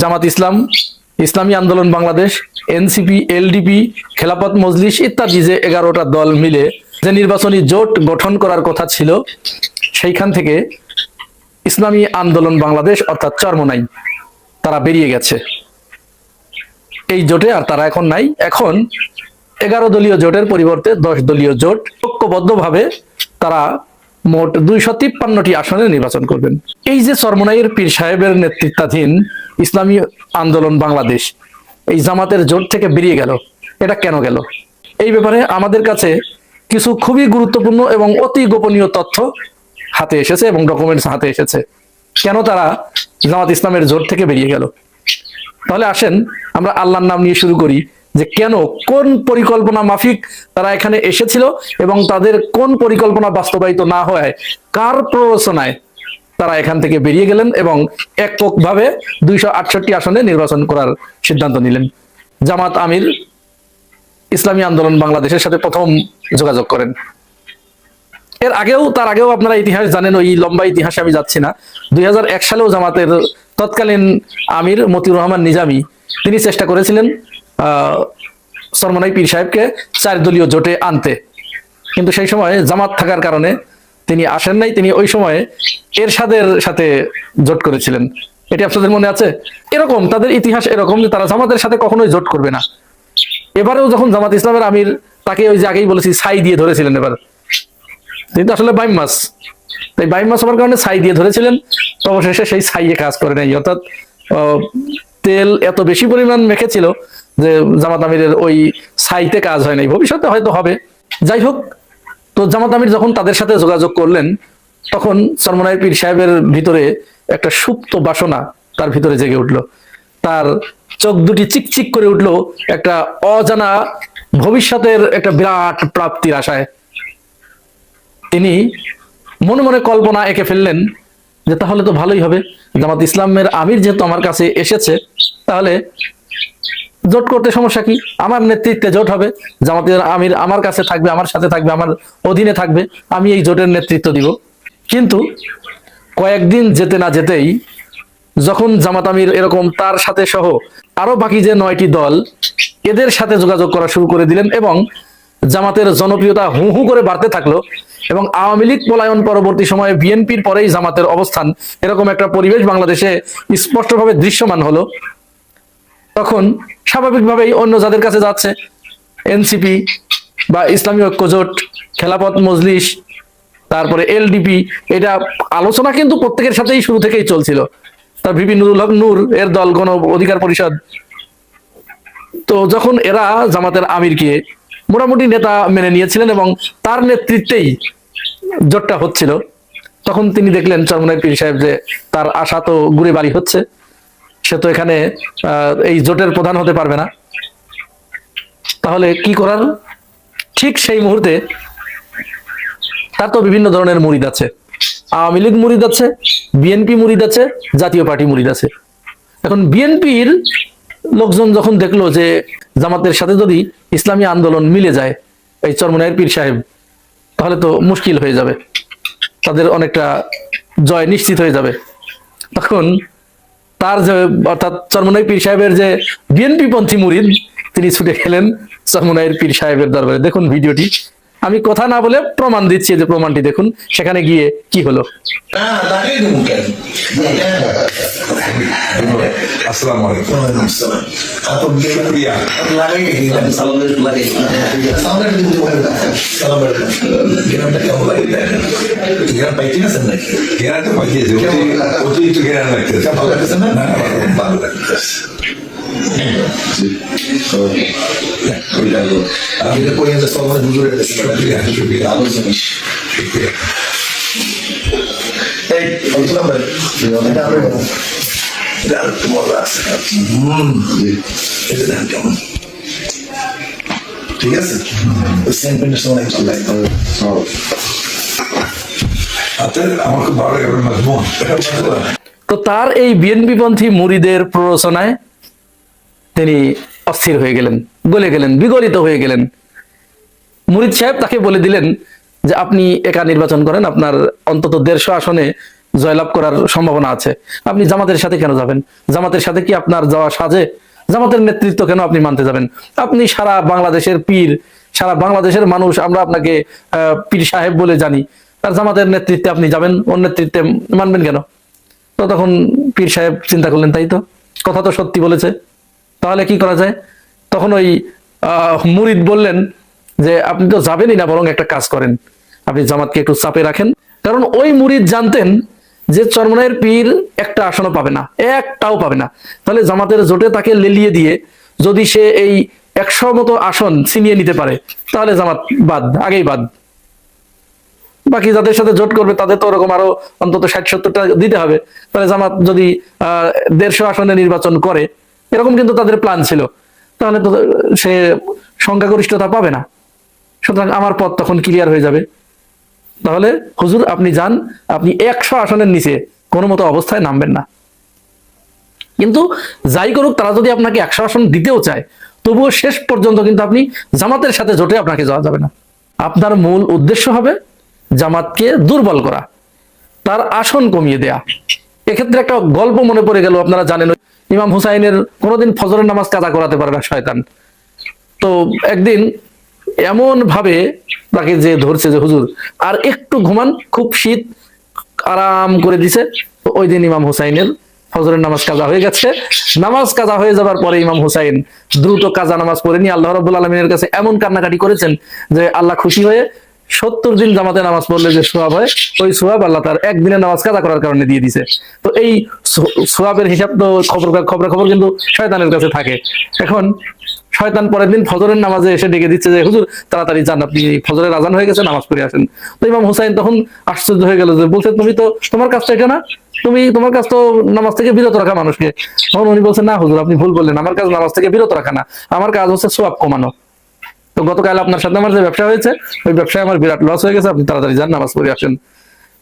জামাত Islam, Islami Andolan Bangladesh, NCP, LDP Khelafat Majlis ইত্যাদি যে এগারোটা দল মিলে যে নির্বাচনী জোট গঠন করার কথা ছিল, সেইখান থেকে ইসলামী আন্দোলন বাংলাদেশ অর্থাৎ চরমনাই তারা বেরিয়ে গেছে। এই জোটে আর তারা এখন নাই। এখন এগারো দলীয় জোটের পরিবর্তে দশ দলীয় জোট ঐক্যবদ্ধভাবে তারা মোট দুইশো তিপ্পান্নটি আসনে নির্বাচন করবেন। এই যে চরমনাইয়ের পীর সাহেবের নেতৃত্বাধীন ইসলামী আন্দোলন বাংলাদেশ, এই জামাতের জোট থেকে বেরিয়ে গেল, এটা কেন গেল? এই ব্যাপারে আমাদের কাছে কিছু খুবই গুরুত্বপূর্ণ এবং অতি গোপনীয় তথ্য হাতে এসেছে এবং ডকুমেন্টস হাতে এসেছে। কেন তারা জামাত ইসলামের জোট থেকে বেরিয়ে গেল? তাহলে আসেন, আমরা আল্লাহর নাম নিয়ে শুরু করি। যে কেন, কোন পরিকল্পনা মাফিক তারা এখানে এসেছিল এবং তাদের কোন পরিকল্পনা বাস্তবায়িত না হয়, কার প্ররোচনায় তারা এখান থেকে বেরিয়ে গেলেন এবং এককভাবে দুইশো আটষট্টি আসনে নির্বাচন করার সিদ্ধান্ত নিলেন। জামাত আমির ইসলামী আন্দোলন বাংলাদেশের সাথে প্রথম যোগাযোগ করেন। এর আগেও, তার আগেও আপনারা ইতিহাস জানেন, ওই লম্বা ইতিহাসে আমি যাচ্ছি না। দুই হাজার এক সালেও জামাতের তৎকালীন আমির মতিউর রহমান নিজামী, তিনি চেষ্টা করেছিলেন সরমনাই পীর সাহেবকে চার দলীয় জোটে আনতে। কিন্তু সেই সময় জামাত থাকার কারণে তিনি আসেন নাই, তিনি ওই সময়ে এরশাদের সাথে জোট করেছিলেন। এটি আপনাদের মনে আছে? এরকম, তাদের ইতিহাস এরকম যে তারা জামাতের সাথে কখনোই জোট করবে না। এবারেও যখন জামাত ইসলামের আমির তাকে ওই যে আগেই বলেছি, ছাই দিয়ে ধরেছিলেন এবার। তিনি তো আসলে বাইম মাছ। তাই বাইম মাছ হওয়ার কারণে ছাই দিয়ে ধরেছিলেন। তো অবশেষে সেই ছাইয়ে কাজ করে নাই। অর্থাৎ তেল এত বেশি পরিমাণ মেখেছিল যে জামাত আমিরের ওই ছাইতে কাজ হয় নাই, ভবিষ্যতে হয়তো হবে। যাই হোক, তো জামাত আমির যখন তাদের সাথে যোগাযোগ করলেন, তখন সরমনাই পীর সাহেবের ভিতরে একটা সুপ্ত বাসনা তার ভিতরে জেগে উঠল। তার চোখ দুটি চিকচিক করে উঠল একটা অজানা ভবিষ্যতের একটা বিরাট প্রাপ্তির আশায়। তিনি মনে মনে কল্পনা এঁকে ফেললেন যে তাহলে তো ভালোই হবে। জামাত ইসলামের আমির যেহেতু আমার কাছে এসেছে, তাহলে জোট করতে সমস্যা কি? আমার নেতৃত্বে জোট হবে, জামাতের আমির আমার কাছে থাকবে, আমার সাথে থাকবে, আমার অধীনে থাকবে, আমি এই জোটের নেতৃত্ব দিব। কিন্তু কয়েকদিন যেতে না যেতেই যখন জামাত আমির এরকম তার সাথে সহ আরও বাকি যে নয়টি দল এদের সাথে যোগাযোগ করা শুরু করে দিলেন এবং জামাতের জনপ্রিয়তা হু হু করে বাড়তে থাকল এবং আওয়ামী লীগ পলায়ন পরবর্তী সময়ে বিএনপির পরেই জামাতের অবস্থান এরকম একটা পরিবেশ বাংলাদেশে স্পষ্টভাবে দৃশ্যমান হলো। তখন স্বাভাবিকভাবেই অন্য যাদের কাছে যাচ্ছে, এনসিপি বা ইসলামী ঐক্যজোট খেলাপথ মজলিস, তারপরে এলডিপি, এটা আলোচনা কিন্তু প্রত্যেকের সাথেই শুরু থেকেই চলছিল। তার ভিপি নুরুল হক নূর এর দল গণ অধিকার পরিষদ। তো যখন এরা জামাতের আমিরকে মোটামুটি নেতা মেনে নিয়েছিলেন এবং তার নেতৃত্বেই জোটটা হচ্ছিল, তখন তিনি দেখলেন চরমনাই পীর সাহেব যে তার আশা তো ঘুরে বাড়ি হচ্ছে। সে তো এখানে এই জোটের প্রধান হতে পারবে না। তাহলে কি করার? ঠিক সেই মুহূর্তে তার তো বিভিন্ন ধরনের মুরিদ আছে। আওয়ামী লীগ মুরিদ আছে, বিএনপি মুরিদ আছে, জাতীয় পার্টি মুরিদ আছে। এখন বিএনপির লোকজন যখন দেখল যে জামাতের সাথে যদি ইসলামী আন্দোলন মিলে যায়, এই চরমনায়ের পীর সাহেব, তাহলে তো মুশকিল হয়ে যাবে। তাদের অনেকটা জয় নিশ্চিত হয়ে যাবে। তখন তার যে, অর্থাৎ চরমনাই পীর সাহেবের যে বিএনপি পন্থী মুরিদ, তিনি ছুটে গেলেন চরমনাইয়ের পীর সাহেবের দরবারে। দেখুন ভিডিওটি। আমি কথা না বলে প্রমাণ দিচ্ছি যে প্রমাণটি দেখুন সেখানে গিয়ে কি হলো mungkin. Baru lagi. Kita punya sesuatu dulu dari Syukriya, syukriya. Syukriya. Eh, itu nomor. Ada apa? Ada semua rasa. Hmm. Itu dah kamu. ঠিক আছে সেম পেন্ডেশন অনেক ভালো আপনার আমার খুব ভালো লাগে মজমুন তো তার এই বিএনপি পন্থী মুরিদের প্ররোচনায় তিনি অস্থির হয়ে গেলেন, গলে গেলেন, বিগলিত হয়ে গেলেন। মুরিদ সাহেব তাকে বলে দিলেন যে, আপনি একা নির্বাচন করেন, আপনার অন্তত দেড়শো আসনে জয়লাভ করার সম্ভাবনা আছে। আপনি জামাতের সাথে কেন যাবেন? জামাতের সাথে কি আপনার যাওয়া সাজে? জামাতের নেতৃত্ব কেন আপনি মানতে যাবেন? আপনি সারা বাংলাদেশের পীর, সারা বাংলাদেশের মানুষ, আমরা আপনাকে পীর সাহেব বলে জানি। আর জামাতের নেতৃত্বে আপনি যাবেন, ওর নেতৃত্বে মানবেন কেন? তো তখন পীর সাহেব চিন্তা করলেন, তাই তো? কথা তো সত্যি বলেছে। তাহলে কি করা যায়? তখন ওই মুরিদ বললেন যে, আপনি তো যাবেনই না বরং একটা কাজ করেন। আপনি জামাতকে একটু চাপে রাখেন। কারণ ওই মুরিদ জানতেন যে চরমনায়ের পীর একটা আসনও পাবে না, একটাও পাবে না। তাহলে জামাতের জোটে তাকে লেলিয়ে দিয়ে যদি সে এই একশো মতো আসন ছিনিয়ে নিতে পারে, তাহলে জামাত বাদ, আগেই বাদ। বাকি যাদের সাথে জোট করবে, তাদের তো ওরকম আরও অন্তত ষাট সত্তরটা দিতে হবে। তাহলে জামাত যদি, আহ, দেড়শো আসনে নির্বাচন করে এরকম কিন্তু তাদের প্ল্যান ছিল। তাহলে তো সে সংখ্যাগরিষ্ঠতা পাবে না। সুতরাং আমার পথ তখন ক্লিয়ার হয়ে যাবে। তাহলে হুজুর, আপনি যান, আপনি একশো আসনের নিচে কোনো মতো অবস্থায় নামবেন না। কিন্তু যাই করুক, তারা যদি আপনাকে একশো আসন দিতেও চায়, তবুও শেষ পর্যন্ত কিন্তু আপনি জামাতের সাথে জোটে আপনাকে যাওয়া যাবে না। আপনার মূল উদ্দেশ্য হবে জামাতকে দুর্বল করা, তার আসন কমিয়ে দেয়া। এক্ষেত্রে একটা গল্প মনে পড়ে গেল, আপনারা জানেন ইমাম হুসাইনের কোনোদিন ফজরের নামাজ কাজা করাতে পারে না শয়তান। তো একদিন এমন ভাবে তাকে যে ধরছে যে, হুজুর, আর একটু ঘুমান, খুব শীত, আরাম করে দিছে। ওই দিন ইমাম হুসাইনের ফজরের নামাজ কাজা হয়ে গেছে। নামাজ কাজা হয়ে যাবার পরে ইমাম হুসাইন দ্রুত কাজা নামাজ পড়ে নিয়ে আল্লাহ রবুল আলমিনের কাছে এমন কান্নাকাটি করেছেন যে, আল্লাহ খুশি হয়ে সত্তর দিন জামাতে নামাজ পড়লে যে সোয়াব হয়, ওই সোয়াব আল্লাহ তার একদিনের নামাজ কাজা করার কারণে দিয়ে দিছে। তো এই সোয়াবের হিসাব তো খবর খবর খবর কিন্তু শয়তানের কাছে থাকে। এখন শয়তান পরের দিন ফজরের নামাজে এসে ডেকে দিচ্ছে যে, হুজুর, তাড়াতাড়ি যান, আপনি ফজরের আজান হয়ে গেছে নামাজ পড়ে আসেন। তো ইমাম হুসাইন তখন আশ্চর্য হয়ে গেল যে, বলছে, তুমি তো তোমার কাজটা এটা না? তুমি তোমার কাজ তো নামাজ থেকে বিরত রাখা মানুষকে। তখন উনি বলছেন না হুজুর, আপনি ভুল বললেন। আমার কাজ নামাজ থেকে বিরত রাখা না। আমার কাজ হচ্ছে সোয়াব কমানো। তো গতকাল আপনার সাথে আমার যে ব্যবসা হয়েছে, ওই ব্যবসায় আমার বিরাট লস হয়ে গেছে, আপনি তাড়াতাড়ি যান, নামাজ পড়ে আসেন।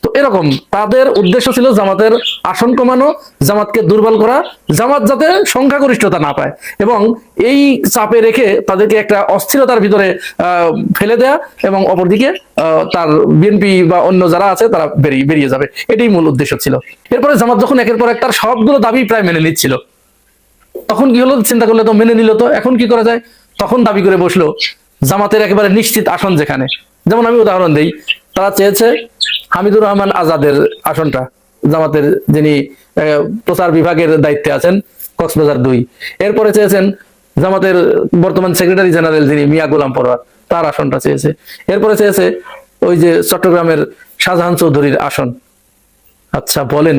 তো এরকম তাদের উদ্দেশ্য ছিল জামাতের আসন কমানো, জামাতকে দুর্বল করা, জামাত যাতে সংখ্যাগরিষ্ঠতা না পায় এবং এই চাপে রেখে তাদেরকে একটা অস্থিরতার ভিতরে ফেলে দেয়া এবং অপরদিকে তার বিএনপি বা অন্য যারা আছে তারা বেরিয়ে বেরিয়ে যাবে। এটাই মূল উদ্দেশ্য ছিল। এরপরে জামাত যখন একের পর এক তার সবগুলো দাবি প্রায় মেনে নিচ্ছিল। তখন কি হলো? চিন্তা করলে তো মেনে নিল তো, এখন কি করা যায়? তখন দাবি করে বসল জামাতের একেবারে নিশ্চিত আসন যেখানে। যেমন আমি উদাহরণ দেই, তারা চেয়েছে হামিদুর রহমান আজাদের আসনটা, জামাতের যিনি প্রচার বিভাগের দায়িত্বে আছেন, কক্সবাজার দুই। এরপরে চেয়েছেন জামাতের বর্তমান সেক্রেটারি জেনারেল যিনি মিয়া গোলাম পরোয়ার, তার আসনটা চেয়েছে। এরপরে চেয়েছে ওই যে চট্টগ্রামের শাহজাহান চৌধুরীর আসন। আচ্ছা বলেন,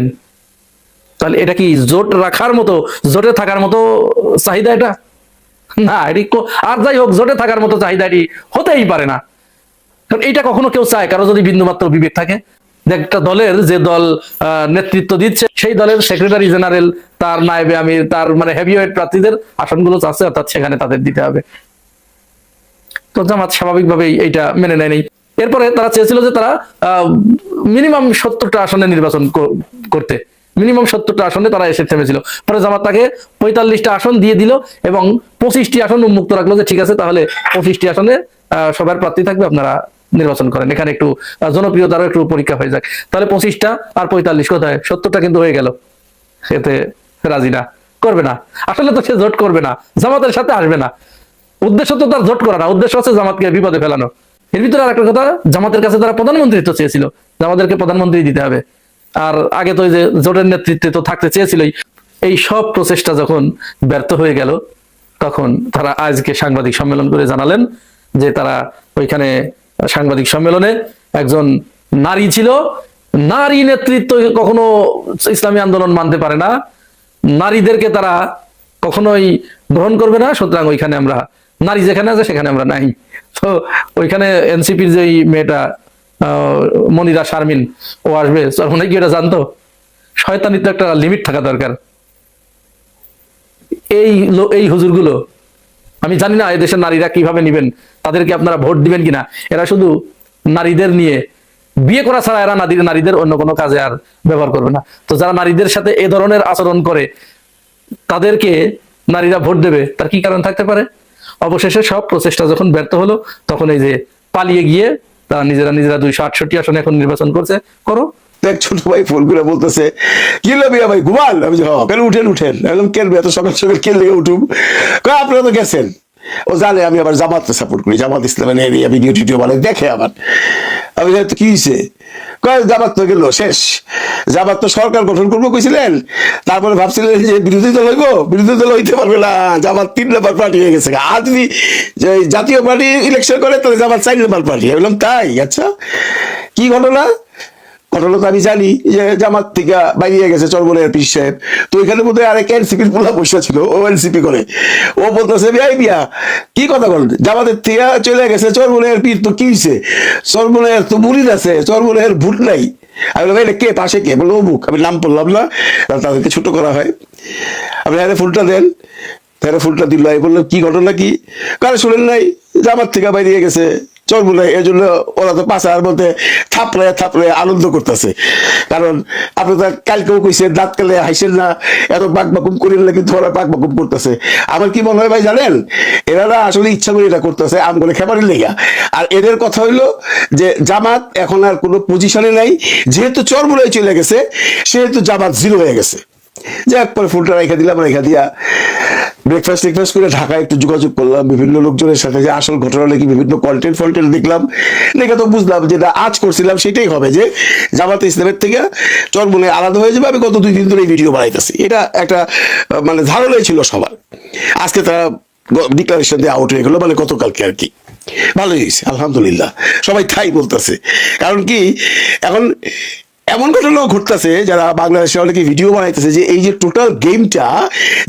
তাহলে এটা কি জোট রাখার মতো, জোটে থাকার মতো চাহিদা এটা? না, এটি আর যাই হোক, জোটে থাকার মতো চাহিদা এটি হতেই পারে না। কারণ এটা কখনো কেউ চায়, কারও যদি বিন্দুমাত্র বিবেক থাকে। একটা দলের যে দল নেতৃত্ব দিচ্ছে, সেই দলের সেক্রেটারি জেনারেল তার নায়েবে আমির তার মানে হেভিওয়েট প্রার্থীদের আসনগুলো চাচ্ছে, অর্থাৎ সেখানে তাদের দিতে হবে। তো জামাত স্বাভাবিকভাবেই এইটা মেনে নেয় নেই এরপরে তারা চেয়েছিল যে তারা মিনিমাম সত্তরটা আসনে নির্বাচন করতে। মিনিমাম সত্তরটা আসনে তারা এসে থেমেছিল। পরে জামাত তাকে পঁয়তাল্লিশটা আসন দিয়ে দিল এবং পঁচিশটি আসন উন্মুক্ত রাখল যে, ঠিক আছে, তাহলে পঁচিশটি আসনে সবার প্রার্থী থাকবে, আপনারা নির্বাচন করেন। এখানে একটু জনপ্রিয়তারও একটু পরীক্ষা হয়ে যাক। তাহলে পঁচিশটা আর পঁয়তাল্লিশ কোথায়? সত্তরটা কিন্তু হয়ে গেল। এতে রাজি না। করবে না। আসলে তো সে জোট করবে না। জামাতের সাথে আসবে না। উদ্দেশ্য তো তার জোট করা না। উদ্দেশ্য হচ্ছে জামাতকে বিপদে ফেলানো এর ভিতরে আর একটা কথা, জামাতের কাছে তারা প্রধানমন্ত্রিত্ব চেয়েছিল। যে আমাদেরকে প্রধানমন্ত্রী দিতে হবে। আর আগে তো যে জোটের নেতৃত্বে তো থাকতে চেয়েছিলই, এই সব প্রচেষ্টা যখন ব্যর্থ হয়ে গেল, তখন তারা আজকে সাংবাদিক সম্মেলন করে জানালেন যে তারা ওইখানে সাংবাদিক সম্মেলনে একজন নারী ছিল। নারী নেতৃত্ব কখনো ইসলামী আন্দোলন মানতে পারে না। নারীদেরকে তারা কখনোই গ্রহণ করবে না, সুতরাং ওইখানে আমরা, নারী যেখানে আছে সেখানে আমরা নাই। তো ওইখানে এনসিপির যে মেয়েটা মনিরা, শারমিন, ও আসবে। মনে কি এটা জানতো? শয়তানির তো একটা লিমিট থাকা দরকার। এই এই হুজুরগুলো, আমি জানি না এদেশের নারীরা কীভাবে নিবেন, তাদেরকে আপনারা ভোট দিবেন কিনা? এরা শুধু নারীদের নিয়ে, বিয়ে করা ছাড়া এরা নারী নারীদের অন্য কোনো কাজে আর ব্যবহার করবে না। তো যারা নারীদের সাথে এ ধরনের আচরণ করে, তাদেরকে নারীরা ভোট দেবে। তার কি কারণ থাকতে পারে? অবশেষে সব প্রচেষ্টা যখন ব্যর্থ হলো, তখন এই যে পালিয়ে গিয়ে তারা নিজেরা নিজেরা দুইশো আটষট্টি আসনে এখন নির্বাচন করছে। করো। দেখ, ছোট ভাই ফোন করে বলতেছে, কি হলো ভাই, ঘুমাল? আমি হ্যাঁ উঠেন উঠেন। একদম কেলবে এত সকাল সকাল কেল লেগে উঠুম আপনারা তো গেছেন। ও জানে আমি আবার জামাতকে সাপোর্ট করি। জামাত ইসলামের এরিয়া ভিডিও টিডিও বানাই দেখে আবার। আমি তো কি হয়েছে কয়, জামাত তো গেল, শেষ। জামাত তো সরকার গঠন করব কইছিলেন। তারপরে ভাবছিলেন যে বিরোধী দল হইব? বিরোধী দল হইতে পারবে না। জামাত তিন নম্বর পার্টি হয়ে গেছে। আর যদি জাতীয় পার্টি ইলেকশন করে, তাহলে জামাত চার নাম্বার পার্টি বললাম, তাই? আচ্ছা কি ঘটনা? ঘটনা তো আমি জানি যে জামাত থেকে বাইরে গেছে চরমনের পীর সাহেব। তো ওইখানে বোধহয় আরেক এনসিপির পোলা বসে ছিল, ও এনসিপি করে। ও বলতেছে বিয়াই বিয়া কি কথা বল জামাতের থেকে চলে গেছে চরমনের পীর, তো কি হয়েছে চরমনের তো মুরিদ আছে চরমনের ভোট নাই। আমি বললাম, "এটা কে? পাশে কে? বলল, অমুক। আমি নাম বললাম না তাদেরকে ছোট করা হয়। আপনি আরে ফুলটা দেন। তারা ফুলটা দিল, আমি বললাম, কি ঘটনা কি? কারণ শুনেন নাই, জামাত থেকে বাইরে গেছে। চোর বলে এই জন্য ওরা তো পাশার মধ্যে থাপড়ে থাপড়ে আনন্দ করতেছে। কারণ আপনি তো কালকেও কইছে দাঁত কালে হাসেন না, এত বাক বাকুম করেন না কিন্তু ওরা বাক বাকুম করতেছে। আমার কি মনে হয় ভাই জানেন এরা না আসলে ইচ্ছা করে এটা করতেছে আম করে খেপারের লেগা। আর এদের কথা হইল যে জামাত এখন আর কোনো পজিশনে নাই, যেহেতু চর বলে চলে গেছে, সেহেতু জামাত জিরো হয়ে গেছে। যাক, পরে ফুলটা রেখে দিলাম, রেখে দিয়া ব্রেকফাস্ট টেকফাস্ট করে ঢাকায় একটু যোগাযোগ করলাম, বিভিন্ন লোকজনের সাথে যে আসল ঘটনা নাকি বিভিন্ন কন্টেন্ট ফন্টেন্ট দেখলাম। দেখে তো বুঝলাম যেটা আজ করছিলাম সেটাই হবে যে জামাতে ইসলামের থেকে চরমনে আলাদা হয়ে যাবে, আমি গত দুই দিন ধরে এই ভিডিও বানাইতেছি। এটা একটা মানে ধারণাই ছিল সবার। আজকে তারা ডিক্লারেশন দিয়ে আউট হয়ে গেলো মানে গতকালকে আর কি। ভালোই হয়েছে, আলহামদুলিল্লাহ। সবাই ঠাই বলতেছে। কারণ কি, এখন এমন ঘটনাও ঘটতেছে, যারা বাংলাদেশে অনেকে ভিডিও বানাইতেছে যে এই যে টোটাল গেমটা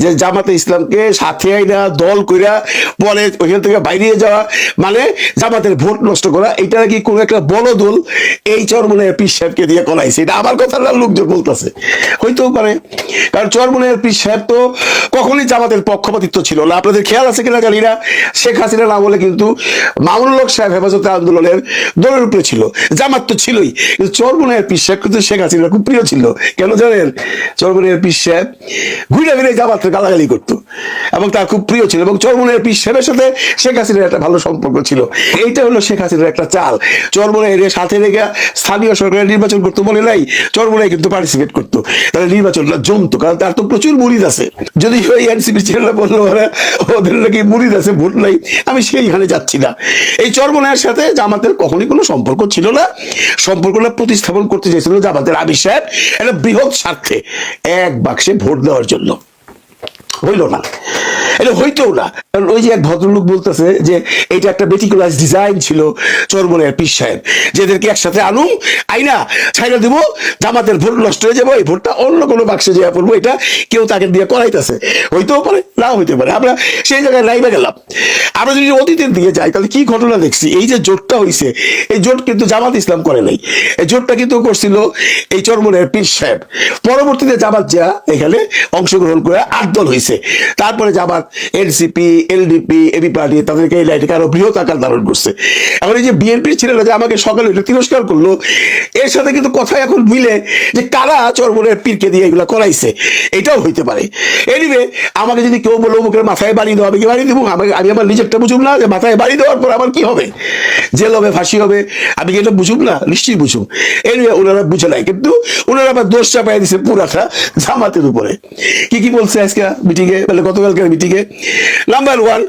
যে জামাতে ইসলামকে সাথে আইনা, দল কইরা পরে ওইখান থেকে বাইরে যাওয়া মানে জামাতের ভোট নষ্ট করা, এটা নাকি কোনো একটা বড় দল এই চরমনের পীর সাহেবকে দিয়ে করাইছে এটা আমার কথা না, লোকজন বলতেছে। হইতেও পারে। কারণ চরমনের পীর সাহেব তো কখনোই জামাতের পক্ষপাতিত্ব ছিল না। আপনাদের খেয়াল আছে কিনা জানি না। শেখ হাসিনা না বলে কিন্তু মামুনুল হক সাহেব হেফাজতে আন্দোলনের দলের উপরে ছিল। জামাত তো ছিলই। কিন্তু চরমনের পীর সাহেব কিন্তু শেখ হাসিনা খুব প্রিয় ছিল। কেন জানেন? চরমনের পীর সাহেব ঘুরে ফিরে জামাতের গালাগালি করতো এবং তার খুব প্রিয় ছিল এবং চরমনের পীর সাহেবের সাথে শেখ হাসিনার একটা ভালো সম্পর্ক ছিল। এইটা হলো শেখ হাসিনার একটা চাল। চরমনের সাথে রেখে স্থানীয় সরকারের নির্বাচন করতে বলে নাই, চরমনে কিন্তু পার্টিসিপেট করতো। তাহলে নির্বাচনটা জমতো, কারণ তার তো প্রচুর মুরিদ আছে। যদি ওই এনসিপি ছেলেরা বলল ওদের নাকি মুরিদ আছে, ভোট নাই, আমি সেইখানে যাচ্ছি না। এই চরমনের সাথে জামাতের কখনই কোনো সম্পর্ক ছিল না। সম্পর্কটা প্রতিস্থাপন করতে চেয়েছিল জামাতের আবির সাহেব একটা বৃহৎ স্বার্থে। এক বাক্সে ভোট দেওয়ার জন্য। হইল না। এটা হইতেও না। কারণ ওই যে এক ভদ্রলোক বলতেছে যে এটা একটা বেটিকুলার ডিজাইন ছিল চরমনের পীর সাহেব। যেদেরকে একসাথে আনুম, আইনা ছাইনা দিব, জামাতের ভোট নষ্ট হয়ে যাব এই ভোটটা অন্য কোনো বাক্সে যাওয়া পড়ব, এটা কেউ তাকে দিয়ে করাইতেছে। হইতেও পারে, নাও হইতে পারে। আমরা সেই জায়গায় লাইভে গেলাম। আমরা যদি অতীতের দিকে যাই, তাহলে কি ঘটনা দেখছি? এই যে জোটটা হইছে, এই জোট কিন্তু জামাত ইসলাম করে নাই। এই জোটটা কিন্তু করছিল এই চরমনের পীর সাহেব। পরবর্তীতে জামাত যা, এখানে অংশগ্রহণ করে আট দল হয়েছে তারপরে Jamaat, NCP, LDP, AB party তাদেরকে এই লাইটে আরও বৃহৎ আকার ধারণ করছে। এখন এই যে বিএনপির ছেলেরা যে আমাকে সকালে এটা তিরস্কার করল, এর সাথে কিন্তু কথা এখন মিলে যে কারা চরমনের পীরকে দিয়ে এগুলো করাইছে, এটাও হইতে পারে। এনিবে আমাকে যদি কেউ বলো মুখের মাথায় বাড়ি দেওয়া আমি কি বাড়ি দিব? আমাকে আমি আমার নিজেরটা বুঝুম না যে মাথায় বাড়ি দেওয়ার পর আমার কি হবে? জেল হবে ফাঁসি হবে, আমি কি এটা বুঝুম না? নিশ্চয়ই বুঝুম। এনিবে ওনারা বুঝে নাই, কিন্তু ওনারা আবার দোষ চাপাই দিছে পুরাটা জামাতের উপরে। কি কি বলছে আজকে? মিটিং এ মানে গতকালকের মিটিংয়ে। নাম্বার ওয়ান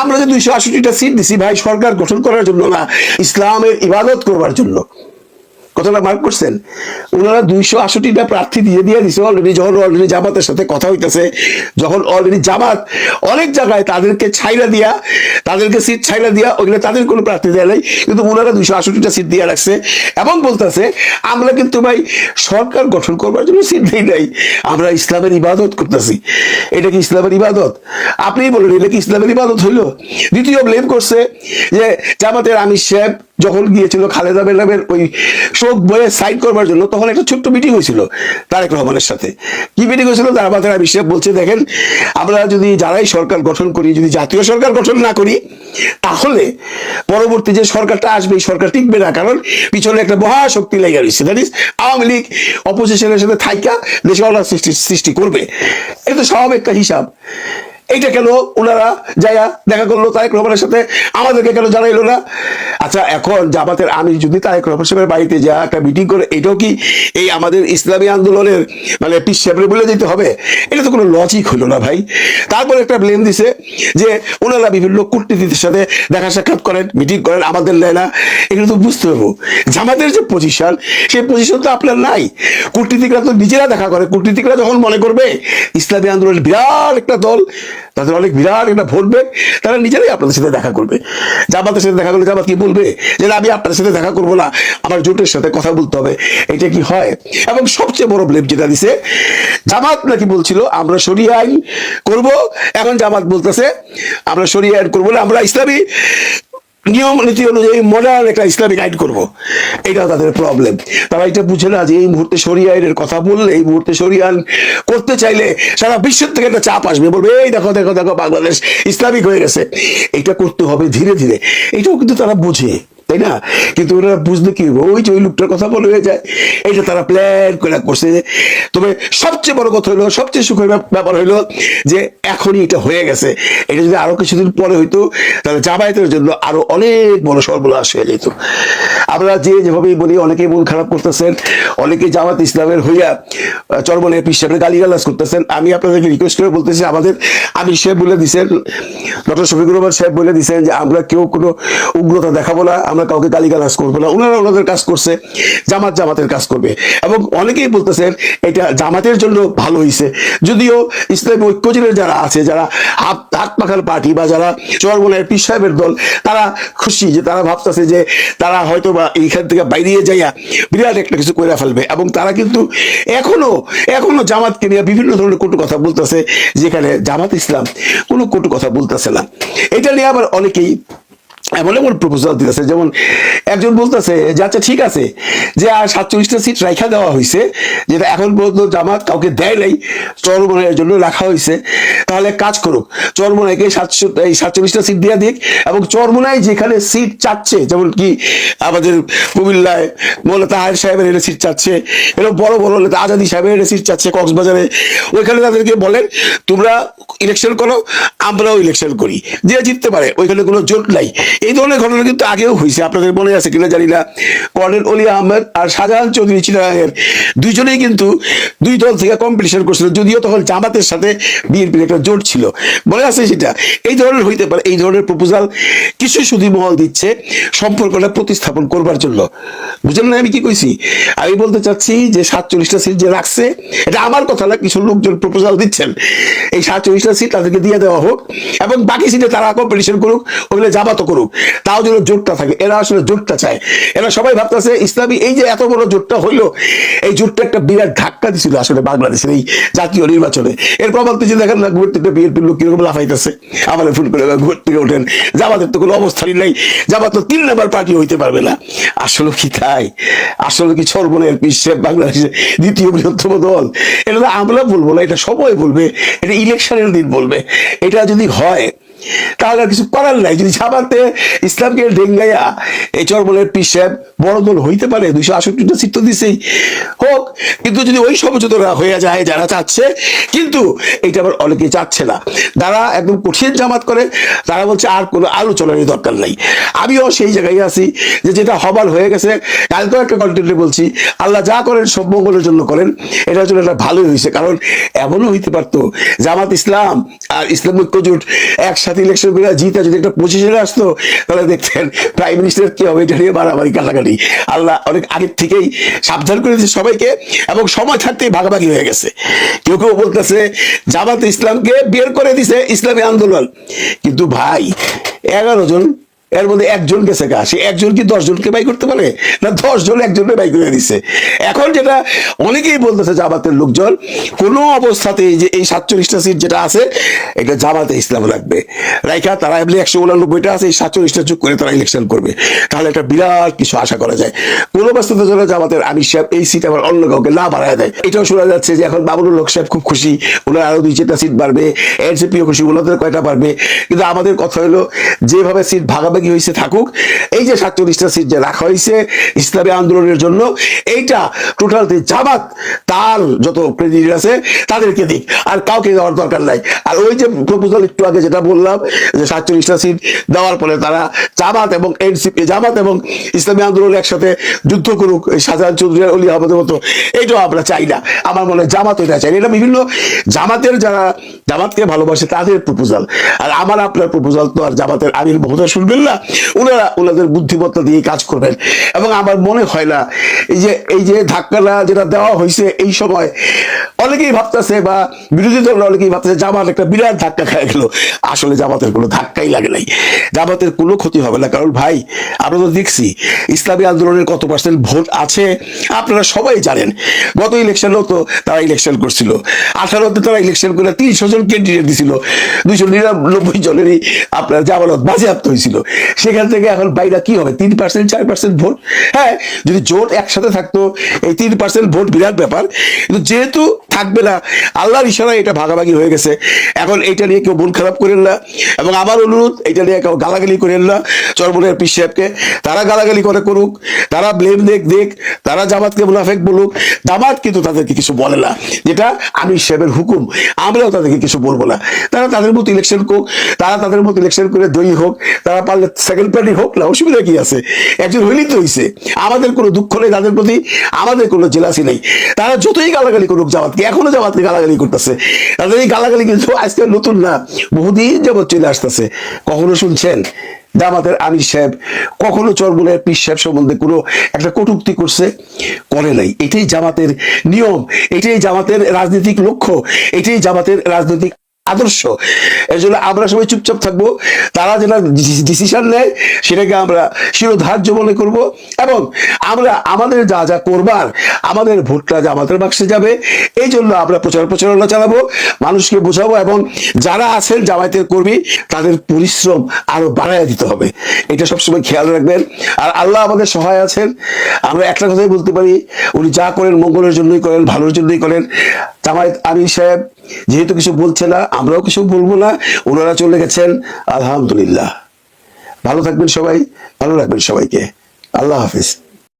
আমরা যে দুইশো আষট্টিটা সিট দিছি, ভাই, সরকার গঠন করার জন্য না, ইসলামের ইবাদত করবার জন্য। কথাটা মার্ক করছেন? ওনারা দুইশো আষট্টিটা প্রার্থী দিয়ে দিয়ে দিছে অলরেডি যখন অলরেডি জামাতের সাথে কথা হইতেছে, যখন অলরেডি জামাত অনেক জায়গায় তাদেরকে ছাইরা দিয়া, তাদেরকে সিট ছাইরা দিয়া ওইখানে তাদের কোনো প্রার্থী দেয় নাই, কিন্তু ওনারা দুইশো আষট্টিটা সিট দিয়ে রাখছে এবং বলতেছে, আমরা কিন্তু ভাই সরকার গঠন করবার জন্য সিট দেই নাই, আমরা ইসলামের ইবাদত করতেছি। এটা কি ইসলামের ইবাদত? আপনি বলেন, এটা কি ইসলামের ইবাদত হইল? দ্বিতীয় ব্লেম করছে যে জামাতের আমির সাহেব যখন গিয়েছিল খালেদা বেলামের ওই শোক বয়ে সাইন করবার জন্য, তখন একটা ছোট্ট মিটিং হয়েছিল তারেক রহমানের সাথে। কি মিটিং হয়েছিল? তার মাথায় বিশ্বাস বলছে, দেখেন, আমরা যদি যারাই সরকার গঠন করি, যদি জাতীয় সরকার গঠন না করি, তাহলে পরবর্তী যে সরকারটা আসবে, এই সরকার টিকবে না। কারণ পিছনে একটা মহাশক্তি লেগে রয়েছে। দ্যাট ইজ আওয়ামী লীগ অপোজিশনের সাথে থাইকা, দেশে সৃষ্টি সৃষ্টি করবে। এটা স্বাভাবিক একটা হিসাব। এইটা কেন ওনারা যাইয়া দেখা করল তারেক রহমানের সাথে? আমাদেরকে কেন জানাইলো না? আচ্ছা এখন জামাতের আমি যদি তারেক রহমান সাহেবের বাড়িতে যা একটা মিটিং করে, এটাও কি এই আমাদের ইসলামী আন্দোলনের মানে পিস সাহেবের বলে দিতে হবে? এটা তো কোনো লজিক হলো না ভাই। তারপর একটা ব্লেম দিছে যে ওনারা বিভিন্ন কূটনীতিদের সাথে দেখা সাক্ষাৎ করেন মিটিং করেন, আমাদের নেয় না। এগুলো তো বুঝতে হবে। জামাতের যে পজিশন সেই পজিশন তো আপনার নাই। কূটনীতিকরা তো নিজেরা দেখা করে। কূটনীতিকরা যখন মনে করবে, ইসলামী আন্দোলনের বিরাট একটা দল তাদের অনেক বিরাট একটা ভোট ব্যাংক, তারা নিজেরাই আপনাদের সাথে দেখা করবে। জামাতের সাথে দেখা করলে জামাত কি বলবে, যে আমি আপনাদের সাথে দেখা করব না, আমার জোটের সাথে কথা বলতে হবে। এটা কি হয়? এবং সবচেয়ে বড় ব্লেম যেটা দিছে, জামাত নাকি বলছিল, আমরা সরিয়ে আইন করব। এখন জামাত বলতেছে, আমরা সরিয়ে আইন করব না, আমরা ইসলামী নিয়ম নীতি অনুযায়ী মডার্ন একটা ইসলামিক আইন করব। এটা তাদের প্রবলেম তারা এটা বুঝে না যে এই মুহূর্তে সরিয়া আইনের কথা বললে, এই মুহূর্তে সরিয়া আইন করতে চাইলে সারা বিশ্বের থেকে একটা চাপ আসবে। বলবে, এই দেখো দেখো দেখো, বাংলাদেশ ইসলামিক হয়ে গেছে। এটা করতে হবে ধীরে ধীরে। এটাও কিন্তু তারা বুঝে। তাই না? কিন্তু ওরা বুঝলে কি ওই যে ওই লোকটার কথা বলে হয়ে যায়। এটা তারা প্ল্যান করে করছে। তবে সবচেয়ে বড় কথা হলো, সবচেয়ে সুখের ব্যাপার হলো যে এখনই এটা হয়ে গেছে। এটা যদি আরও কিছুদিন পরে হইতো, তাহলে জামায়াতের জন্য আরও অনেক বড় সর্বনাশ হয়ে যেত। আমরা যে যেভাবেই বলি, অনেকেই মন খারাপ করতেছেন, অনেকে জামাত ইসলামের হইয়া চরমনে পিসাবের গালিগালাজ করতেছেন। আমি আপনাদেরকে রিকোয়েস্ট করে বলতেছি, আমাদের আমি সাহেব বলে দিছেন, ডক্টর শফিকুর রহমান সাহেব বলে দিছেন যে, আমরা কেউ কোনো উগ্রতা দেখাবো না আমরা কাউকে গালিগালাজ করব না। ওনারা ওনাদের কাজ করছে, জামাত জামাতের কাজ করবে। এবং অনেকেই বলতেছেন, এটা জামাতের জন্য ভালো হয়েছে যদিও ইসলামী ঐক্যজনের যারা আছে, যারা হাত হাত পাখার পার্টি বা যারা চরমনের পীর সাহেবের দল, তারা খুশি যে তারা ভাবতেছে যে তারা হয়তো বা এইখান থেকে বাইরে যাইয়া বিরাট একটা কিছু করে ফেলবে। এবং তারা কিন্তু এখনও এখনও জামাতকে নিয়ে বিভিন্ন ধরনের কটু কথা বলতেছে, যেখানে জামাত ইসলাম কোনো কটু কথা বলতেছে না। এটা নিয়ে আবার অনেকেই এমন এমন প্রপোজাল দিতেছে, যেমন একজন বলতেছে যে আচ্ছা ঠিক আছে, যে আর সাতচল্লিশটা সিট রাখা দেওয়া হয়েছে যেটা এখন পর্যন্ত জামাত কাউকে দেয় নাই চরমনের জন্য রাখা হয়েছে তাহলে কাজ করুক, চরমনাইকে সাতশো, এই সাতচল্লিশটা সিট দিয়ে দিক এবং চরমনাই যেখানে সিট চাচ্ছে, যেমন কি আমাদের কুমিল্লায় মোল্লা তাহার সাহেবের এনে সিট চাচ্ছে, এরকম বড় বড় নেতা আজাদি সাহেবের এনে সিট চাচ্ছে, কক্সবাজারে, ওইখানে তাদেরকে বলেন, তোমরা ইলেকশন করো, আমরাও ইলেকশন করি। যে জিততে পারে, ওইখানে কোনো জোট নাই। এই ধরনের ঘটনা কিন্তু আগেও হয়েছে। আপনাদের মনে আছে কিনা জানি না। কর্নেল অলি আহমেদ আর শাহজাহান চৌধুরী চিরাগের দুইজনেই কিন্তু দুই দল থেকে কম্পিটিশন করছিল। যদিও তখন জামাতের সাথে বিএনপির একটা জোট ছিল। মনে আছে সেটা? এই ধরনের হইতে পারে। এই ধরনের প্রপোজাল কিছু সুদী মহল দিচ্ছে সম্পর্কটা প্রতিস্থাপন করবার জন্য। বুঝলেন না আমি কি কইছি? আমি বলতে চাচ্ছি যে সাতচল্লিশটা সিট যে রাখছে, এটা আমার কথা না, কিছু লোকজন প্রপোজাল দিচ্ছেন। এই সাতচল্লিশটা সিট তাদেরকে দিয়ে দেওয়া হোক এবং বাকি সিটে তারা কম্পিটিশন করুক, ওগুলো জামাতও করুক। তাও যেন জোটটা থাকে। এরা আসলে জোটটা চায়। এরা সবাই ভাবতেছে, ইসলামী এই যে এত বড় জোটটা হইল, এই জোটটা একটা বিরাট ধাক্কা দিছিল আসলে বাংলাদেশের এই জাতীয় নির্বাচনে। এর প্রমাণ তো যে দেখেন না, ঘুরতে বিএনপির লোক কীরকম লাফাইতেছে। আমাদের ফোন করে ঘুর থেকে ওঠেন। জামাতের তো কোনো অবস্থানই নাই। জামাত তো তিন নাম্বার পার্টি হইতে পারবে না। আসলে কি তাই? আসলে কি সর্বনের বিশ্বের বাংলাদেশের দ্বিতীয় বৃহত্তম দল? এটা আমরা বলব না, এটা সবাই বলবে। এটা ইলেকশনের দিন বলবে। এটা যদি হয় তাহলে কিছু করার নাই। যদি জামাতে ইসলামকে ডেঙ্গাইয়া এই চরমলের পিসাব বড় দল হইতে পারে, দুইশো আষট্টিটা সিট দিছেই। হোক, কিন্তু যদি ওই সমঝোতরা হয়ে যায় যারা চাচ্ছে, কিন্তু এটা আবার অনেকে চাচ্ছে না। যারা একদম কঠিন জামাত করে, তারা বলছে আর কোনো আলোচনারই দরকার নাই। আমিও সেই জায়গায় আছি যে যেটা হবার হয়ে গেছে কালকেও একটা কন্টেন্টে বলছি, আল্লাহ যা করেন সব মঙ্গলের জন্য করেন, এটার জন্য এটা ভালোই হয়েছে কারণ এমনও হইতে পারতো, জামাত ইসলাম আর ইসলাম ঐক্য জোট একসাথে ইলেকশন করে জিতে, যদি একটা পজিশনে আসতো, তাহলে দেখতেন প্রাইম মিনিস্টার কি হবে এটা নিয়ে বাড়াবাড়ি কাটাকাটি আল্লাহ অনেক আগের থেকেই সাবধান করে দিয়েছে সবাইকে এবং সময় থাকতেই ভাগাভাগি হয়ে গেছে। কেউ কেউ বলতেছে, জামাত ইসলামকে বের করে দিছে ইসলামী আন্দোলন। কিন্তু ভাই, এগারো জন এর মধ্যে একজন গেছে গা। সে একজন কি দশ জনকে বাই করতে পারে? না দশ জন একজনকে বাই করে দিছে? এখন যেটা অনেকেই বলতেছে জামাতের লোকজন, কোনো অবস্থাতেই যে এই সাতচল্লিশটা সিট যেটা আছে, এটা জামাতে ইসলাম রাখবে রাইখা তারা এমনি একশো উনানব্বইটা আছে, এই সাতচল্লিশটা যোগ করে তারা ইলেকশন করবে। তাহলে একটা বিরাট কিছু আশা করা যায়। কোনো অবস্থাতে জন্য জামাতের আমির সাহেব, এই সিট আবার অন্য কাউকে না বাড়ায় দেয়। এটাও শোনা যাচ্ছে যে এখন বাবুল লোক সাহেব খুব খুশি। ওনার আরও দুই চারটা সিট বাড়বে। এনসিপিও খুশি, ওনাদের কয়টা বাড়বে? কিন্তু আমাদের কথা হলো, যেভাবে সিট ভাগাভাগি ভাগাভাগি হয়েছে থাকুক, এই যে সাতচল্লিশটা সিট যে রাখা হয়েছে ইসলামী আন্দোলনের জন্য, এইটা টোটাল জামাত তার যত প্রেসিডেন্ট আছে তাদেরকে দিক, আর কাউকে দেওয়ার দরকার নাই। আর ওই যে প্রপোজাল একটু আগে যেটা বললাম, যে সাতচল্লিশটা সিট দেওয়ার পরে তারা জামাত এবং এনসিপি জামাত এবং ইসলামী আন্দোলন একসাথে যুদ্ধ করুক, এই শাহজাহান চৌধুরী অলি আহমদের মতো, এইটাও আমরা চাই না। আমার মনে হয় জামাত এটা চাই এটা বিভিন্ন জামাতের যারা জামাতকে ভালোবাসে তাদের প্রপোজাল আর আমার আপনার প্রপোজাল তো আর জামাতের আমির মহোদয় শুনবেন না। ওনারা ওনাদের বুদ্ধিমত্তা দিয়ে কাজ করবেন। এবং আমার মনে হয় না, এই যে এই যে ধাক্কাটা যেটা দেওয়া হয়েছে এই সময়, অনেকেই ভাবতেছে বা বিরোধী দল অনেকেই ভাবতেছে জামাত একটা বিরাট ধাক্কা খেয়ে গেল। আসলে জামাতের কোনো ধাক্কাই লাগে নাই। জামাতের কোনো ক্ষতি হবে না। কারণ ভাই, আমরা তো দেখছি, ইসলামী আন্দোলনের কত পার্সেন্ট ভোট আছে, আপনারা সবাই জানেন। গত ইলেকশনেও তো তারা ইলেকশন করছিল। আঠারোতে তারা ইলেকশন করে তিনশো জন ক্যান্ডিডেট দিছিল। দুইশো নিরানব্বই জনেরই আপনার জামানত বাজেয়াপ্ত হয়েছিল। সেখান থেকে এখন বাইরা কি হবে? তিন পার্সেন্ট চার পার্সেন্ট ভোট? হ্যাঁ যদি জোট একসাথে থাকতো, এই তিন পার্সেন্ট ভোট বিরাট ব্যাপার। কিন্তু যেহেতু থাকবে না, আল্লাহর ইশারায় এটা ভাগাভাগি হয়ে গেছে। এখন এটা নিয়ে কেউ মন খারাপ করেন না। এবং আমার অনুরোধ, এটা নিয়ে কেউ গালাগালি করেন না চরমনের পিস সাহেবকে। তারা গালাগালি করে করুক, তারা ব্লেম দেখ দেখ, তারা জামাতকে মুনাফেক বলুক। জামাত কিন্তু তাদেরকে কিছু বলে না। যেটা আমি সাহেবের হুকুম, আমরাও তাদেরকে কিছু বলব না। তারা তাদের মতো ইলেকশন করুক, তারা তাদের মতো ইলেকশন করে জয়ী হোক, তারা পারলে সেকেন্ড পার্টি হোক না, অসুবিধা কি আছে? একজন হইলেই তো হইছে। আমাদের কোনো দুঃখ নেই, তাদের প্রতি আমাদের কোনো জেলাসি নেই। তারা যতই গালাগালি করুক জামাতকে, এখনও জামাতকে গালাগালি করতেছে। তাদের এই গালাগালি কিন্তু আজকে নতুন না, বহুদিন যাবত চলে আসতেছে। কখনো শুনছেন? জামাতের আমির সাহেব, কখনো চরমুনের পীর সাহেব সম্বন্ধে কোনো একটা কটুক্তি করছে? করে নাই। এটাই জামাতের নিয়ম, এটাই জামাতের রাজনৈতিক লক্ষ্য, এটাই জামাতের রাজনৈতিক আদর্শ। এর জন্য আমরা সবাই চুপচাপ থাকব। তারা যেটা ডিসিশন নেয়, সেটাকে আমরা শিরোধার্য মনে করব এবং আমরা আমাদের যা যা করবার, আমাদের ভোটটা জামাতের বাক্সে যাবে, এই জন্য আমরা প্রচার প্রচারণা চালাবো, মানুষকে বোঝাবো এবং যারা আছেন জামায়াতের কর্মী, তাদের পরিশ্রম আরও বাড়ায় দিতে হবে। এটা সবসময় খেয়াল রাখবেন। আর আল্লাহ আমাদের সহায় আছেন। আমরা একটা কথাই বলতে পারি, উনি যা করেন মঙ্গলের জন্যই করেন, ভালোর জন্যই করেন। জামায়াত আমির সাহেব যেহেতু কিছু বলছে না, আমরাও কিছু বলব না, ওনারা চলে গেছেন, আলহামদুলিল্লাহ। ভালো থাকবেন সবাই, ভালো রাখবেন সবাইকে। আল্লাহ হাফিজ।